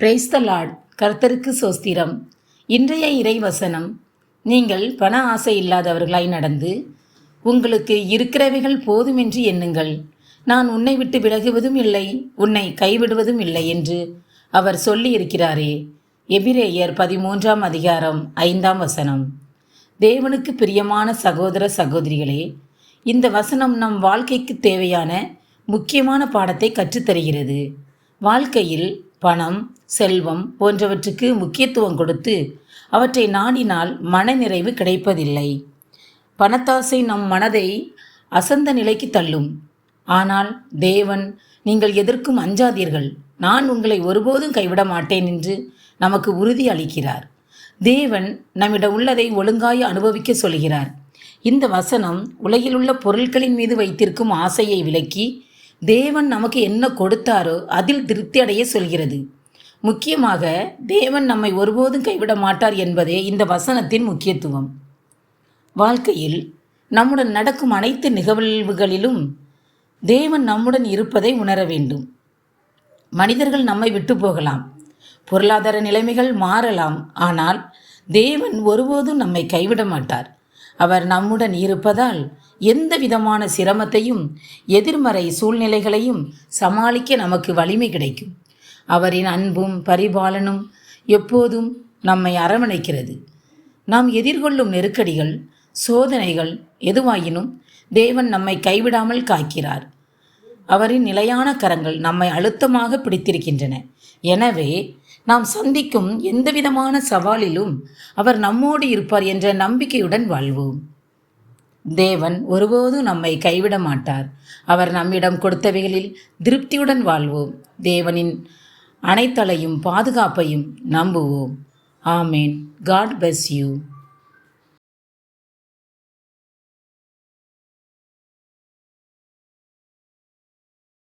Praise the Lord கர்த்தருக்கு சோஸ்திரம். இன்றைய இறைவசனம் நீங்கள் பண ஆசை இல்லாதவர்களாய் நடந்து உங்களுக்கு இருக்கிறவைகள் போதுமென்று எண்ணுங்கள். நான் உன்னை விட்டு விலகுவதும் இல்லை உன்னை கைவிடுவதும் இல்லை என்று அவர் சொல்லி இருக்கிறாரே எபிரேயர் பதிமூன்றாம் அதிகாரம் ஐந்தாம் வசனம். தேவனுக்கு பிரியமான சகோதர சகோதரிகளே இந்த வசனம் நம் வாழ்க்கைக்கு தேவையான முக்கியமான பாடத்தை கற்றுத்தருகிறது. வாழ்க்கையில் பணம் செல்வம் போன்றவற்றுக்கு முக்கியத்துவம் கொடுத்து அவற்றை நாடினால் மனநிறைவு கிடைப்பதில்லை. பணத்தாசை நம் மனதை அசந்த நிலைக்கு தள்ளும். ஆனால் தேவன் நீங்கள் எதற்கும் அஞ்சாதீர்கள். நான் உங்களை ஒருபோதும் கைவிட மாட்டேன் என்று நமக்கு உறுதி அளிக்கிறார். தேவன் நம்மிடம் உள்ளதை ஒழுங்காய் அனுபவிக்க சொல்கிறார். இந்த வசனம் உலகிலுள்ள பொருட்களின் மீது வைத்திருக்கும் ஆசையை விலக்கி தேவன் நமக்கு என்ன கொடுத்தாரோ அதில் திருப்தி அடைய சொல்கிறது. முக்கியமாக தேவன் நம்மை ஒருபோதும் கைவிட மாட்டார் என்பதே இந்த வசனத்தின் முக்கியத்துவம். வாழ்க்கையில் நம்முடன் நடக்கும் அனைத்து நிகழ்வுகளிலும் தேவன் நம்முடன் இருப்பதை உணர வேண்டும். மனிதர்கள் நம்மை விட்டு போகலாம். பொருளாதார நிலைமைகள் மாறலாம். ஆனால் தேவன் ஒருபோதும் நம்மை கைவிட மாட்டார். அவர் நம்முடன் இருப்பதால் எந்த விதமான சிரமத்தையும் எதிர்மறை சூழ்நிலைகளையும் சமாளிக்க நமக்கு வலிமை கிடைக்கும். அவரின் அன்பும் பரிபாலனும் எப்போதும் நம்மை அரவணைக்கிறது. நாம் எதிர்கொள்ளும் நெருக்கடிகள் சோதனைகள் எதுவாயினும் தேவன் நம்மை கைவிடாமல் காக்கிறார். அவரின் நிலையான கரங்கள் நம்மை அழுத்தமாக பிடித்திருக்கின்றன. எனவே நாம் சந்திக்கும் எந்தவிதமான சவாலிலும் அவர் நம்மோடு இருப்பார் என்ற நம்பிக்கையுடன் வாழ்வோம். தேவன் ஒருபோதும் நம்மை கைவிட மாட்டார். அவர் நம்மிடம் கொடுத்தவைகளில் திருப்தியுடன் வாழ்வோம். தேவனின் அனைத்தலையும் பாதுகாப்பையும் நம்புவோம். ஆமேன். God bless you